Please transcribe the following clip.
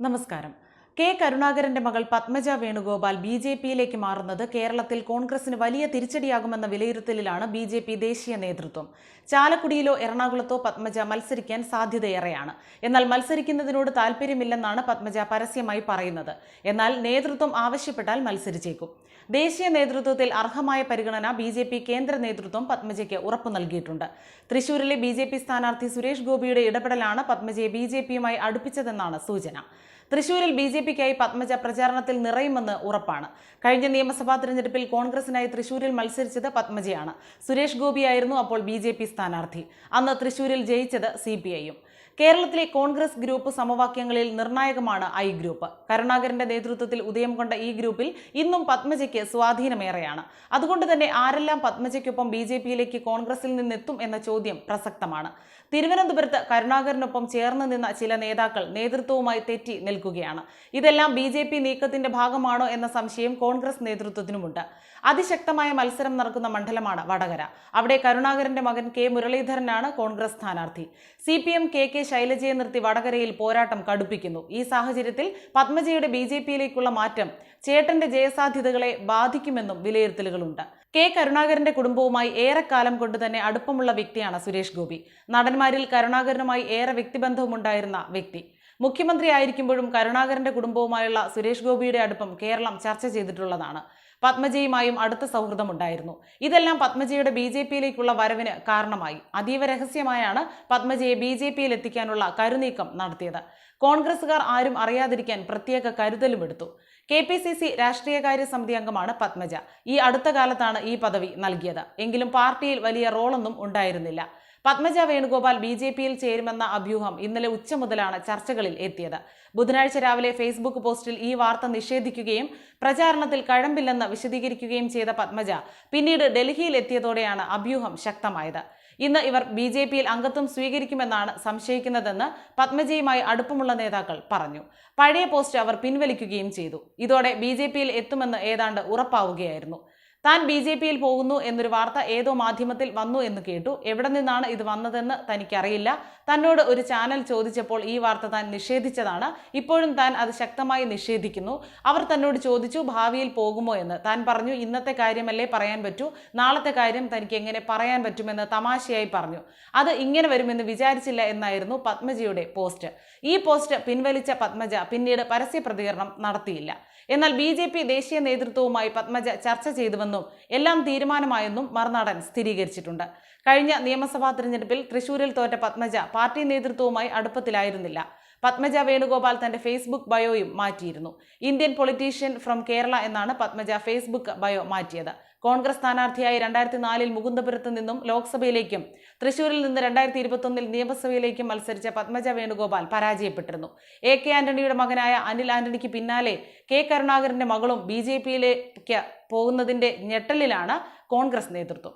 നമസ്കാരം. കെ കരുണാകരന്റെ മകൾ Padmaja Venugopal B J പിയിലേക്ക് മാറുന്നത് കേരളത്തിൽ കോൺഗ്രസിന് വലിയ തിരിച്ചടിയാകുമെന്ന വിലയിരുത്തലിലാണ് ബി ജെ പി ദേശീയ നേതൃത്വം. ചാലക്കുടിയിലോ എറണാകുളത്തോ പത്മജ മത്സരിക്കാൻ സാധ്യതയേറെയാണ്. എന്നാൽ മത്സരിക്കുന്നതിനോട് താൽപ്പര്യമില്ലെന്നാണ് പത്മജ പരസ്യമായി പറയുന്നത്. എന്നാൽ നേതൃത്വം ആവശ്യപ്പെട്ടാൽ മത്സരിച്ചേക്കും. ദേശീയ നേതൃത്വത്തിൽ അർഹമായ പരിഗണന ബി ജെ പി കേന്ദ്ര നേതൃത്വം പത്മജയ്ക്ക് ഉറപ്പു നൽകിയിട്ടുണ്ട്. തൃശൂരിലെ ബി ജെ പി സ്ഥാനാർത്ഥി സുരേഷ് ഗോപിയുടെ ഇടപെടലാണ് പത്മജയെ ബി ജെ പിയുമായി അടുപ്പിച്ചതെന്നാണ് സൂചന. തൃശൂരിൽ ബി ജെ പിക്കായി പത്മജ പ്രചാരണത്തിൽ നിറയുമെന്ന് ഉറപ്പാണ്. കഴിഞ്ഞ നിയമസഭാ തെരഞ്ഞെടുപ്പിൽ കോൺഗ്രസിനായി തൃശൂരിൽ മത്സരിച്ചത് പത്മജയാണ്. സുരേഷ് ഗോപിയായിരുന്നു അപ്പോൾ ബി സ്ഥാനാർത്ഥി. അന്ന് തൃശൂരിൽ ജയിച്ചത് സി പി ഐയും. കേരളത്തിലെ കോൺഗ്രസ് ഗ്രൂപ്പ് സമവാക്യങ്ങളിൽ നിർണായകമാണ് ഐ ഗ്രൂപ്പ്. കരുണാകരന്റെ നേതൃത്വത്തിൽ ഉദയം കൊണ്ട ഈ ഗ്രൂപ്പിൽ ഇന്നും പത്മജയ്ക്ക് സ്വാധീനമേറെയാണ്. അതുകൊണ്ട് തന്നെ ആരെല്ലാം പത്മജയ്ക്കൊപ്പം ബി ജെ പിയിലേക്ക് കോൺഗ്രസിൽ നിന്നെത്തും എന്ന ചോദ്യം പ്രസക്തമാണ്. തിരുവനന്തപുരത്ത് കരുണാകരനൊപ്പം ചേർന്ന് നിന്ന ചില നേതാക്കൾ നേതൃത്വവുമായി തെറ്റി നിൽക്കുകയാണ്. ഇതെല്ലാം ബി ജെ പി നീക്കത്തിന്റെ ഭാഗമാണോ എന്ന സംശയം കോൺഗ്രസ് നേതൃത്വത്തിനുമുണ്ട്. അതിശക്തമായ മത്സരം നടക്കുന്ന മണ്ഡലമാണ് വടകര. അവിടെ കരുണാകരന്റെ മകൻ കെ മുരളീധരനാണ് കോൺഗ്രസ് സ്ഥാനാർത്ഥി. C P M K K ശൈലജയെ നിർത്തി വടകരയിൽ പോരാട്ടം കടുപ്പിക്കുന്നു. ഈ സാഹചര്യത്തിൽ പത്മജയുടെ ബി ജെ പിയിലേക്കുള്ള മാറ്റം ചേട്ടന്റെ ജയസാധ്യതകളെ ബാധിക്കുമെന്നും വിലയിരുത്തലുകളുണ്ട്. കെ കരുണാകരന്റെ കുടുംബവുമായി ഏറെക്കാലം കൊണ്ട് തന്നെ അടുപ്പമുള്ള വ്യക്തിയാണ് സുരേഷ് ഗോപി. നടന്മാരിൽ കരുണാകരനുമായി ഏറെ വ്യക്തിബന്ധവുമുണ്ടായിരുന്ന വ്യക്തി. മുഖ്യമന്ത്രി ആയിരിക്കുമ്പോഴും കരുണാകരന്റെ കുടുംബവുമായുള്ള സുരേഷ് ഗോപിയുടെ അടുപ്പം കേരളം ചർച്ച ചെയ്തിട്ടുള്ളതാണ്. പത്മജയുമായും അടുത്ത സൗഹൃദമുണ്ടായിരുന്നു. ഇതെല്ലാം പത്മജിയുടെ ബി ജെ പിയിലേക്കുള്ള വരവിന് കാരണമായി. അതീവ രഹസ്യമായാണ് പത്മജയെ ബി ജെ പിയിൽ എത്തിക്കാനുള്ള കരുനീക്കം നടത്തിയത്. കോൺഗ്രസുകാർ ആരും അറിയാതിരിക്കാൻ പ്രത്യേക കരുതലും എടുത്തു. കെ പി സി സി രാഷ്ട്രീയകാര്യ സമിതി അംഗമാണ് പത്മജ. ഈ അടുത്ത കാലത്താണ് ഈ പദവി നൽകിയത്. എങ്കിലും പാർട്ടിയിൽ വലിയ റോളൊന്നും ഉണ്ടായിരുന്നില്ല. പത്മജ വേണുഗോപാൽ ബി ജെ പിയിൽ ചേരുമെന്ന അഭ്യൂഹം ഇന്നലെ ഉച്ച മുതലാണ് ചർച്ചകളിൽ എത്തിയത്. ബുധനാഴ്ച രാവിലെ ഫേസ്ബുക്ക് പോസ്റ്റിൽ ഈ വാർത്ത നിഷേധിക്കുകയും പ്രചാരണത്തിൽ കഴമ്പില്ലെന്ന് വിശദീകരിക്കുകയും ചെയ്ത പത്മജ പിന്നീട് ഡൽഹിയിൽ എത്തിയതോടെയാണ് അഭ്യൂഹം ശക്തമായത്. ഇന്ന് ഇവർ ബി ജെ പിയിൽ അംഗത്വം സ്വീകരിക്കുമെന്നാണ് സംശയിക്കുന്നതെന്ന് പത്മജയുമായി അടുപ്പമുള്ള നേതാക്കൾ പറഞ്ഞു. പഴയ പോസ്റ്റ് അവർ പിൻവലിക്കുകയും ചെയ്തു. ഇതോടെ ബി ജെ പിയിൽ എത്തുമെന്ന് ഏതാണ്ട് ഉറപ്പാവുകയായിരുന്നു. താൻ ബി ജെ പിയിൽ പോകുന്നു എന്നൊരു വാർത്ത ഏതോ മാധ്യമത്തിൽ വന്നു എന്ന് കേട്ടു. എവിടെ നിന്നാണ് ഇത് വന്നതെന്ന് തനിക്കറിയില്ല. തന്നോട് ഒരു ചാനൽ ചോദിച്ചപ്പോൾ ഈ വാർത്ത താൻ നിഷേധിച്ചതാണ്. ഇപ്പോഴും താൻ അത് ശക്തമായി നിഷേധിക്കുന്നു. അവർ തന്നോട് ചോദിച്ചു ഭാവിയിൽ പോകുമോ എന്ന്. താൻ പറഞ്ഞു ഇന്നത്തെ കാര്യമല്ലേ പറയാൻ പറ്റൂ. നാളത്തെ കാര്യം തനിക്ക് എങ്ങനെ പറയാൻ പറ്റുമെന്ന് തമാശയായി പറഞ്ഞു. അത് ഇങ്ങനെ വരുമെന്ന് വിചാരിച്ചില്ല എന്നായിരുന്നു പത്മജിയുടെ പോസ്റ്റ്. ഈ പോസ്റ്റ് പിൻവലിച്ച പത്മജ പിന്നീട് പരസ്യ പ്രതികരണം നടത്തിയില്ല. എന്നാൽ ബി ദേശീയ നേതൃത്വവുമായി പത്മജ ചർച്ച ചെയ്തുവെന്നും എല്ലാം തീരുമാനമായെന്നും മറുനാടൻ സ്ഥിരീകരിച്ചിട്ടുണ്ട്. കഴിഞ്ഞ നിയമസഭാ തിരഞ്ഞെടുപ്പിൽ തൃശൂരിൽ തോറ്റ പത്മജ പാർട്ടി നേതൃത്വവുമായി അടുപ്പത്തിലായിരുന്നില്ല. പത്മജ വേണുഗോപാൽ തന്റെ ഫേസ്ബുക്ക് ബയോയും മാറ്റിയിരുന്നു. ഇന്ത്യൻ പൊളിറ്റീഷ്യൻ ഫ്രം കേരള എന്നാണ് പത്മജ ഫേസ്ബുക്ക് ബയോ മാറ്റിയത്. കോൺഗ്രസ് സ്ഥാനാർത്ഥിയായി രണ്ടായിരത്തി നാലിൽ മുകുന്ദപുരത്ത് നിന്നും ലോക്സഭയിലേക്കും തൃശൂരിൽ നിന്ന് രണ്ടായിരത്തി ഇരുപത്തൊന്നിൽ നിയമസഭയിലേക്കും മത്സരിച്ച പത്മജ വേണുഗോപാൽ പരാജയപ്പെട്ടിരുന്നു. എ കെ ആന്റണിയുടെ മകനായ അനിൽ ആന്റണിക്ക് പിന്നാലെ കെ കരുണാകരന്റെ മകളും ബി ജെ പിയിലേക്ക് പോകുന്നതിന്റെ ഞെട്ടലിലാണ് കോൺഗ്രസ് നേതൃത്വം.